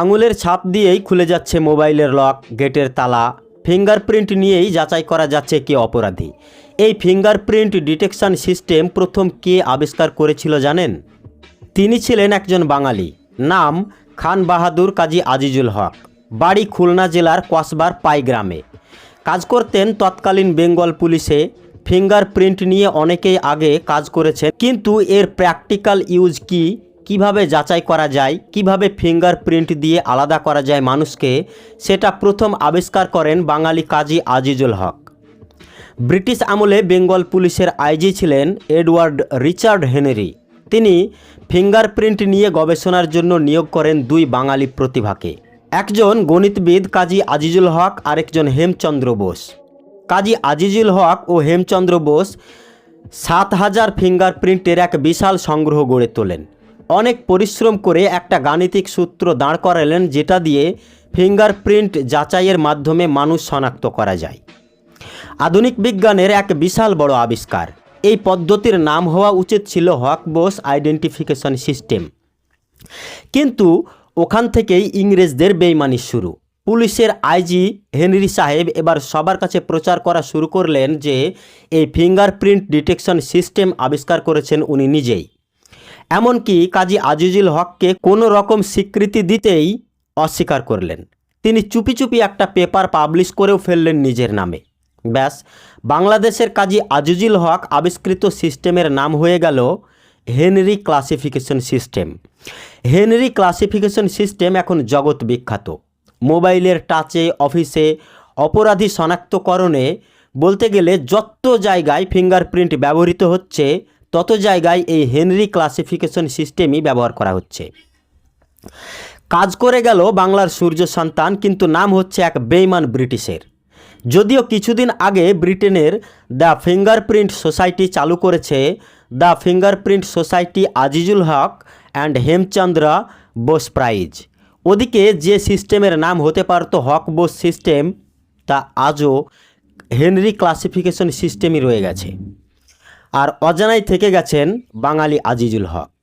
আঙুলের ছাপ দিয়েই খুলে যাচ্ছে মোবাইলের লক, গেটের তালা। ফিঙ্গারপ্রিন্ট নিয়েই যাচাই করা যাচ্ছে কে অপরাধী। এই ফিঙ্গারপ্রিন্ট ডিটেকশন সিস্টেম প্রথম কে আবিষ্কার করেছিল জানেন? তিনি ছিলেন একজন বাঙালি। নাম খান বাহাদুর কাজী আজিজুল হক। বাড়ি খুলনা জেলার কসবার পাই গ্রামে। কাজ করতেন তৎকালীন বেঙ্গল পুলিশে। ফিঙ্গারপ্রিন্ট নিয়ে অনেকেই আগে কাজ করেছেন। কিন্তু এর প্র্যাকটিক্যাল ইউজ কি? কীভাবে যাচাই করা যায়, কীভাবে ফিঙ্গারপ্রিন্ট দিয়ে আলাদা করা যায় মানুষকে, সেটা প্রথম আবিষ্কার করেন বাঙালি কাজী আজিজুল হক। ব্রিটিশ আমলে বেঙ্গল পুলিশের আইজি ছিলেন এডওয়ার্ড রিচার্ড হেনরি। তিনি ফিঙ্গারপ্রিন্ট নিয়ে গবেষণার জন্য নিয়োগ করেন দুই বাঙালি প্রতিভাকে। একজন গণিতবিদ কাজী আজিজুল হক, আরেকজন হেমচন্দ্র বোস। কাজী আজিজুল হক ও হেমচন্দ্র বোস সাত হাজার ফিঙ্গারপ্রিন্টের এক বিশাল সংগ্রহ গড়ে তোলেন। অনেক পরিশ্রম করে একটা গাণিতিক সূত্র দাঁড় করালেন যেটা দিয়ে ফিঙ্গারপ্রিন্ট যাচাইয়ের মাধ্যমে মানুষ শনাক্ত করা যায়। আধুনিক বিজ্ঞানের এক বিশাল বড় আবিষ্কার। এই পদ্ধতির নাম হওয়া উচিত ছিল হক বোস আইডেন্টিফিকেশন সিস্টেম। কিন্তু ওখান থেকেই ইংরেজদের বেইমানি শুরু। পুলিশের আইজি হেনরি সাহেব এবার সবার কাছে প্রচার করা শুরু করলেন যে, এই ফিঙ্গারপ্রিন্ট ডিটেকশন সিস্টেম আবিষ্কার করেছেন উনি নিজেই। এমনকি কাজী আজিজুল হককে কোনো রকম স্বীকৃতি দিতেই অস্বীকার করলেন। তিনি চুপি চুপি একটা পেপার পাবলিশ করেও ফেললেন নিজের নামে। ব্যাস, বাংলাদেশের কাজী আজিজুল হক আবিষ্কৃত সিস্টেমের নাম হয়ে গেল Henry classification system. Henry classification system এখন জগৎ বিখ্যাত। মোবাইলের টাচে, অফিসে, অপরাধী শনাক্তকরণে বলতে গেলে যত জায়গায় ফিঙ্গারপ্রিন্ট ব্যবহৃত হচ্ছে তত জায়গায় এই হেনরি ক্লাসিফিকেশন সিস্টেমই ব্যবহার করা হচ্ছে। কাজ করে গেল বাংলার সূর্য সন্তান, কিন্তু নাম হচ্ছে এক বেইমান ব্রিটিশের। যদিও কিছুদিন আগে ব্রিটেনের দ্য ফিঙ্গারপ্রিন্ট সোসাইটি চালু করেছে, the fingerprint society Azizul Haque and Hemchandra Bose prize. ওদিকে যে সিস্টেমের নাম হতে পারত হক বোস সিস্টেম, তা আজও হেনরি ক্লাসিফিকেশন সিস্টেমই রয়ে গেছে। আর অজানাই থেকে গেছেন বাঙালি আজিজুল হক।